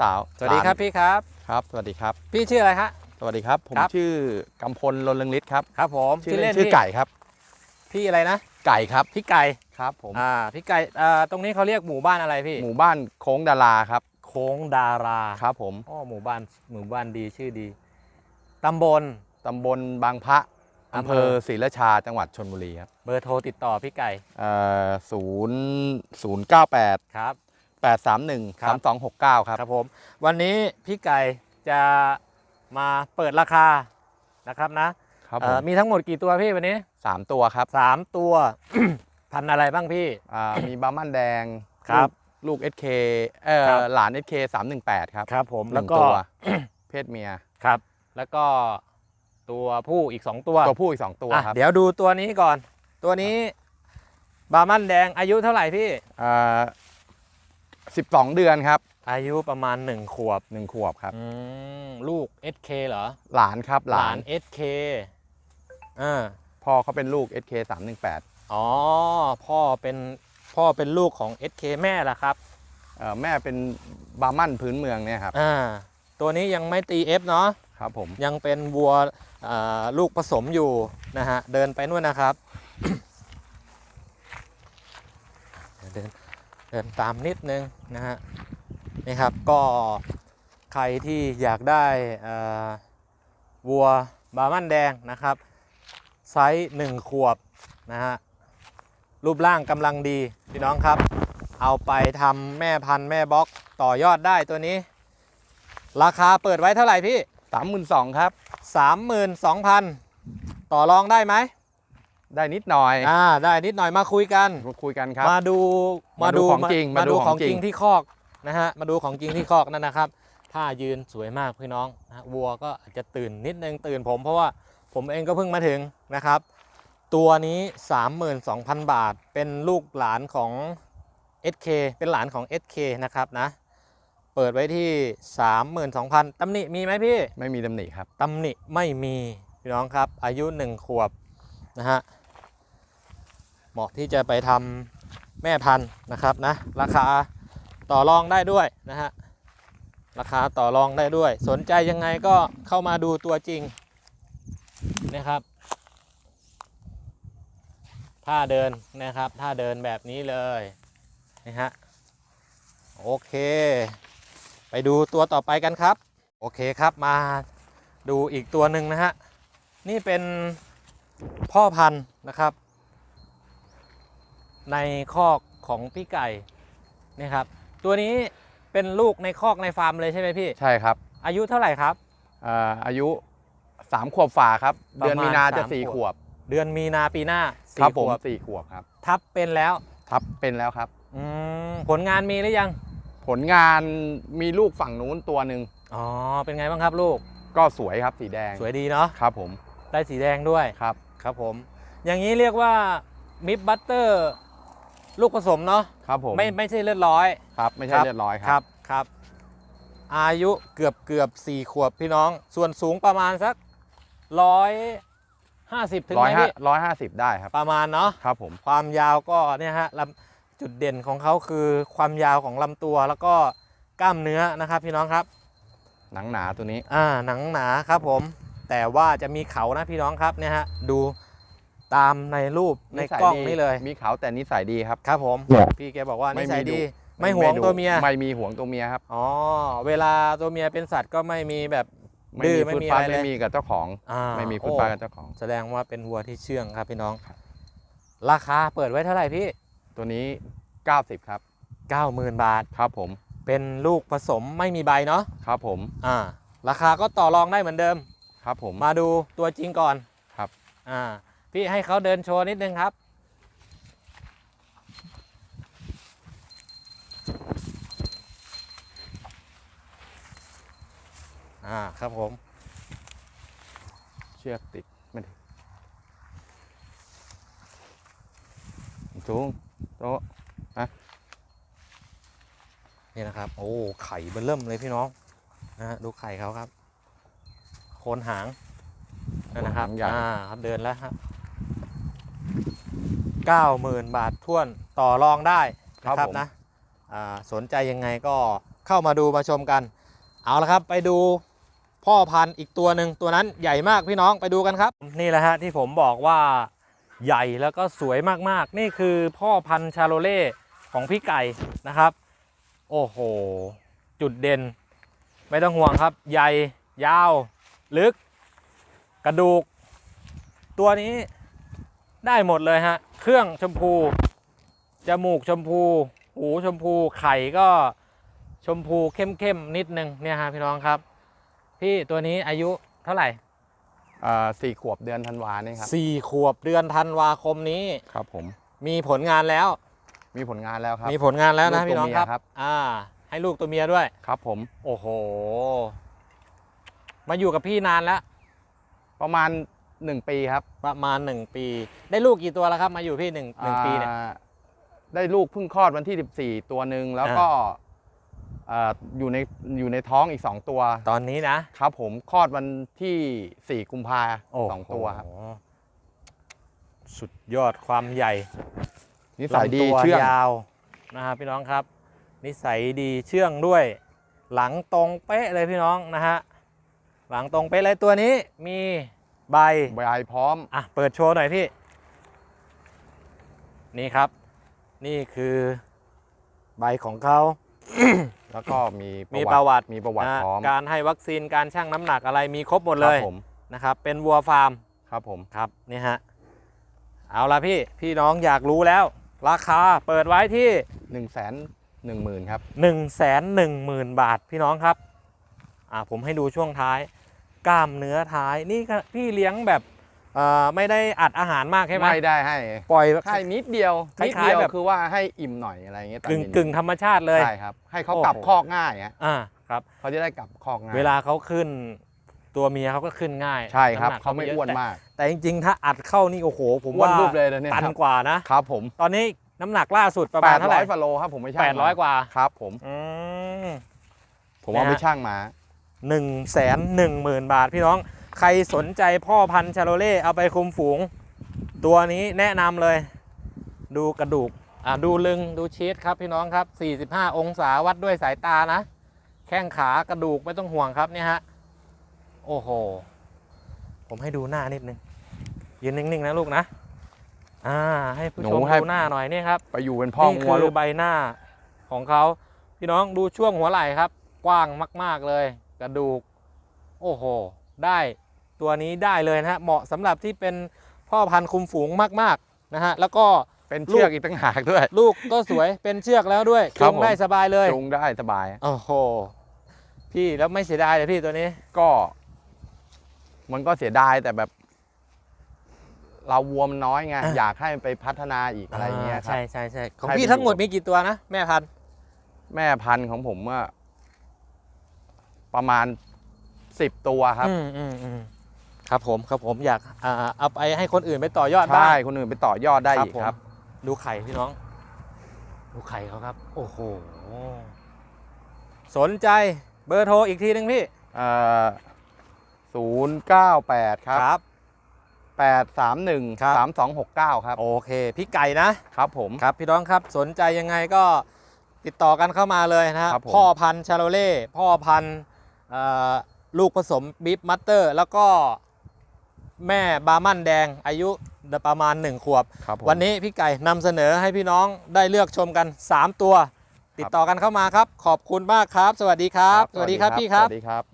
สาวสวัสดีครับหลานพี่ครับครับ สวัสดีครับ พี่ชื่ออะไรฮะ สวัสดีครับ ผมครับ ชื่อกำพลลนเรืองฤทธิ์ครับครับผมชื่อเล่นชื่อพี่ไก่ครับ พี่อะไรนะไก่ครับพี่ไก่ครับผมอ่าพี่ไก่อ่าตรงนี้เขาเรียกหมู่บ้านอะไรพี่หมู่บ้านโค้งดาราครับโค้งดาราครับ ผมอ๋อหมู่บ้านหมู่บ้านดีชื่อดีตำบล ตำบลบางพระอำอำเภเภอ อศรีราชาจังหวัดชนบุรีครับเบอร์โทรติดต่อพี่ไก่เอ่อศูนย์ศูนย์เก้าแปดครับ แปดสามหนึ่งครัสาบมสองหกเก้าครับ ครับผม วันนี้พี่ไก่จะมาเปิดราคานะครับนะครับผเอ่อมมีทั้งหมดกี่ตัวพี่วันนี้สามตัวครับสามตัว พันธุ์อะไรบ้างพี่ อ่ามีบาร์มันแดงครับลูกลูก SK เอ่อครับ หลาน SK สามหนึ่งแปดครับครับผมหแล้วนึ่งก็ตัว เพศเมีย ครับ แล้วก็ตัวผู้อีก 2 ตัวตัวผู้อีกสองตัวอะครับเดี๋ยวดูตัวนี้ก่อน ตัวนี้บาร์มันแดงอายุเท่าไหร่พี่ อ่า สิบสองเดือนครับอายุประมาณ 1 ขวบหนึ่งขวบครับ อืมลูก SK เหรอ หลานครับหลาน SK อ่าพ่อเขาเป็นลูก SK 3 1 8อ๋อ พ่อเป็นพ่อเป็นลูกของ SK แม่ล่ะครับเอ่อแม่เป็นบาร์มันพื้นเมืองเนี่ยครับ อ่าตัวนี้ยังไม่ตี F เนาะครับผมยังเป็นวัวอ่าลูกผสมอยู่นะฮะเดินไปนู่นนะครับเดิน เดินตามนิดนึงนะฮะนี่ครับก็ใครที่อยากได้อ่าวัวบาร์มันแดงนะครับ ไซส์หนึ่งขวบนะฮะรูปร่างกำลังดีพี่น้องครับ เอาไปทำแม่พันธุ์แม่บล็อกต่อยอดได้ตัวนี้ ราคาเปิดไว้เท่าไหร่พี่32,000ครับ 32,000 ต่อรองได้ไหม ได้นิดหน่อยอ่าได้นิดหน่อยมาคุยกันมาคุยกันครับ มาดูมาดูของจริงมามาดูดูขขอองงจริจงริงที่คอกนะฮะมาดูของจริงที่คอกนั่นนะครับถ้ายืนสวยมากพี่น้องนะฮะวัวก็อาจจะตื่นนิดนึงตื่นผมเพราะว่าผมเองก็เพิ่งมาถึงนะครับ ตัวนี้ 32,000 บาท เป็นลูกหลานของ SK เป็นหลานของ SK นะครับนะ เปิดไว้ที่ 32,000ตำหนิมีไหมพี่ ไม่มีตำหนิครับตำหนิไม่มี พี่น้องครับ อายุหนึ่งขวบนะฮะ เหมาะที่จะไปทำแม่พันธุ์นะครับนะราคาต่อรองได้ด้วยนะฮะราคาต่อรองได้ด้วย สนใจยังไงก็เข้ามาดูตัวจริงนะครับท่าเดินนะครับท่าเดินแบบนี้เลยนะฮะโอเค ไปดูตัวต่อไปกันครับ โอเคครับมาดูอีกตัวหนึ่งนะฮะนี่เป็นพ่อพันธุ์นะครับ ในคอกของพี่ไก่นี่ครับ ตัวนี้เป็นลูกในคอกในฟาร์มเลยใช่ไหมพี่ ใช่ครับอายุเท่าไหร่ครับอ่าอายุ3ขวบฝ่าครับ ประมาณเดือนมีนาจะสาม4ขขววบ บเดือนมีนาปีหน้าสี่ครับผมขวบสี่ขวบครับ ทับเป็นแล้วทับ เป็นแล้วครับ อืมผลงานมีหรือยังผลงานมีลูกฝั่งนู้นตัวหนึ่งอ๋อเป็นไงบ้างครับลูกก็สวยครับสีแดงสวยดีเนาะครับผมได้สีแดงด้วยครับ ครับผม อย่างนี้เรียกว่ามิฟบัตเตอร์ ลูกผสมเนาะครับผมไม่ไม่ใช่เลือดร้อยครับไม่ใช่ครับเรียบร้อยคครัรับบครับ อายุเกือบเกือบสี่ขวบพี่น้อง ส่วนสูงประมาณสักร้อยห้าสิบถึงร้ไหอมยห้าพี่ร้อยห้าสิบได้ครับ ประมาณเนาะครับผมความยาวก็เนี่ยฮะลำจุดเด่นของเขาคือความยาวของลำตัวแล้วก็กล้ามเนื้อนะครับพี่น้องครับ หนังหนาตัวนี้อ่าหนังหนาครับผม แต่ว่าจะมีเขานะพี่น้องครับเนี่ยฮะดู ตามในรูปในสัยกล้องดีนี่เลยมีเขาแต่นิสัยดีครับ ครับผมเนี่ย พี่แกบอกว่าไม่นิมีสัยดุ ดี ไม่หวงดุตัวเมียไม่มีห่วงตัวเมียครับอ๋อเวลาตัวเมียเป็นสัตว์ก็ไม่มีแบบไม่ดื้อมีไม่ฟุตมีฟัอะดไรเลไม่ยมีกับเจ้าของ อ่าไม่มีฟุตโอ้ฟัดกับเจ้าของ แสดงว่าเป็นวัวที่เชื่องครับพี่น้อง ครับ ราคาเปิดไว้เท่าไหร่พี่ ตัวนี้ 90 ครับ 90,000 บาท ครับผม เป็นลูกผสมไม่มีใบเนาะครับผม อ่า ราคาก็ต่อรองได้เหมือนเดิม ครับผม มาดูตัวจริงก่อนครับ อ่า พี่ให้เขาเดินโชว์นิดนึงครับ อ่าครับผม เชือกติดไม่ถึงสูงโต๊ะนี่นะครับ โอ้ ไข่เบิ่มเริ่มเลยพี่น้อง นะฮะดูไข่เขาครับ โคนหางนั่นนะครับหางใหญ่อ่าครับเดินแล้วครับ เก้าหมื่นบาทท้วนต่อรองได้ครับนะครับผม นะอ่าสนใจยังไงก็เข้ามาดูมาชมกัน เอาละครับไปดูพ่อพันธุ์อีกตัวหนึ่งตัวนั้นใหญ่มากพี่น้องไปดูกันครับ นี่แหละฮะที่ผมบอกว่าใหญ่แล้วก็สวยมากๆ นี่คือพ่อพันธุ์ชาโลเล่ของพี่ไก่นะครับ โอ้โห จุดเด่น ไม่ต้องห่วงครับ ใหญ่ ยาว ลึก กระดูก ตัวนี้ ได้หมดเลยฮะ เครื่องชมพู จมูกชมพู หูชมพู ไข่ก็ชมพูเข้มๆนิดนึงเนี่ยฮะพี่น้องครับ พี่ตัวนี้อายุเท่าไหร่อ่าสี่ขวบเดือนธันวานี่ครับสี่ขวบเดือนธันวาคมนี้ ครับผม มีผลงานแล้ว มีผลงานแล้วครับ มีผลงานแล้วนะลูกพี่น้องตัวเมียครับครับ อ่า ให้ลูกตัวเมียด้วย ครับผม โอ้โห มาอยู่กับพี่นานแล้ว ประมาณ 1 ปีครับประมาณ 1 ปี ได้ลูกกี่ตัวแล้วครับมาอยู่พี่หนึ่งหนึ่งปีเนี่ย อ่าได้ลูกเพิ่งคลอดวันที่ 14 ตัวหนึ่งแล้วก็อ่าอยู่ในอยู่ในท้องอีก 2 ตัวตอนนี้นะครับผมคลอดวันที่ 4 กุมภาโอ้สองตัวครับโหสุดยอดความใหญ่นิสัยดีลำตัวเชื่องยาวนะครับพี่น้องครับ นิสัยดีเชื่องด้วย หลังตรงเป๊ะเลยพี่น้องนะฮะหลังตรงเป๊ะเลยตัวนี้มี ใบใบพร้อมอะเปิดโชว์หน่อยพี่ นี่ครับ นี่คือใบของเขา แล้วก็มีมีประวัติมีประวัตินะพร้อมการให้วัคซีนการชั่งน้ำหนักอะไรมีครบหมดคเลรับยผมนะครับ เป็นวัวฟาร์มครับผมครับนี่ฮะเอาละพี่พี่น้องอยากรู้แล้ว ราคาเปิดไว้ที่1 1 0 0 0 0ครับ1 1 0 0 0 0บาทพี่น้องครับอ่าผมให้ดูช่วงท้าย กล้ามเนื้อท้ายนี่ก็พี่เลี้ยงแบบเอ่อไม่ได้อัดอาหารมากใช่ไหมไม่ได้ให้ปล่อย ให้นิดเดียวคล้ายๆนิดเดียวแบบ คือว่าให้อิ่มหน่อยอะไรอย่างเงี้ยตามกึ่งนิดกึ่งธรรมชาติเลย ใช่ครับ ให้เขาโอ้โห กลับคอกง่ายฮะอ่าครับ เขาจะได้กลับคอกง่ายเวลาเขาขึ้นตัวเมียเขาก็ขึ้นง่ายใช่ครับน้ำหนักเขาไม่ยะอ้วนแต่มากแต่จริงๆ ถ้าอัดเข้านี่โอ้โห ผมอ้วนว่ารูปเลยนะเนี่ยตันครับกว่านะ ครับผมตอนนี้น้ำหนักล่าสุดประแปมาณดเท่าไหร้ร่อยฟาโลครับผมไม่ช่างแปดร้อยมกว่าครับผม อืม ผมเอานะฮะไปช่างมา หนึ่งแสนหนึ่งหมื่นบาทพี่น้อง ใครสนใจพ่อพันธุ์ชาโลเล่เอาไปคุมฝูง ตัวนี้แนะนำเลย ดูกระดูกอะดูลึงดูชีสครับพี่น้องครับ 45 องศาวัดด้วยสายตานะ แข้งขากระดูกไม่ต้องห่วงครับเนี่ยฮะ โอ้โห ผมให้ดูหน้านิดนึง ยืนนิ่ง ๆ นะลูกนะ อ่า ให้ผู้ชมหนูให้ดูหน้าหน่อยนี่ครับ ไปอยู่เป็นพ่อนี่งัคืวอลูกใบหน้าของเขาพี่น้องดูช่วงหัวไหล่ครับ กว้างมาก ๆเลย กระดูก โอ้โห ได้ตัวนี้ได้เลยนะฮะ เหมาะสำหรับที่เป็นพ่อพันธุ์คุมฝูงมากๆนะฮะ แล้วก็เป็นเชือกอีกต่างหากด้วย ลูกก็สวยเป็นเชือกแล้วด้วยครัจูบงผมได้สบายเลยจูงได้สบาย โอ้โห พี่แล้วไม่เสียดายเลยพี่ตัวนี้ ก็ มันก็เสียดายแต่แบบ เราวัวมันน้อยไงอะอยากให้มันไปพัฒนาอีกอะไรเงี้ยครัใช่บใช่ใช่ของให้พี่ไปทั้งหมดอยู่มีกี่ตัวนะแม่พันธุ์แม่พันธุ์ของผมว่า ประมาณสิบตัวครับ อืมอืมอืมครับผมครับผมอยากอ่าเอาไปให้คนอื่นไปต่อยอดบ้างใช่คนอื่นไปต่อยอดได้อีกผมครับ ดูไข่พี่น้อง ดูไข่เขาครับ โอ้โห สนใจเบอร์โทรอีกทีหนึงพี่ศูนย์เก้าแปดครับครับแปดสามหนึ่งครับสามสองหกเก้าครับ โอเค พี่ไก่นะ ครับผม ครับพี่น้องครับสนใจยังไงก็ติดต่อกันเข้ามาเลยนะฮะครับผม พ่อพันธุ์ชาโลเล่พ่อพันธุ์เอ่อ ลูกผสมบีฟมัตเตอร์ แล้วก็แม่บาร์มันแดงอายุประมาณ 1 ขวบครับผมวันนี้พี่ไก่นำเสนอให้พี่น้องได้เลือกชมกัน 3 ตัว ติดต่อกันเข้ามาครับ ขอบคุณมากครับ สวัสดีครับ สวัสดีครับพี่ครับสวัสดีครับ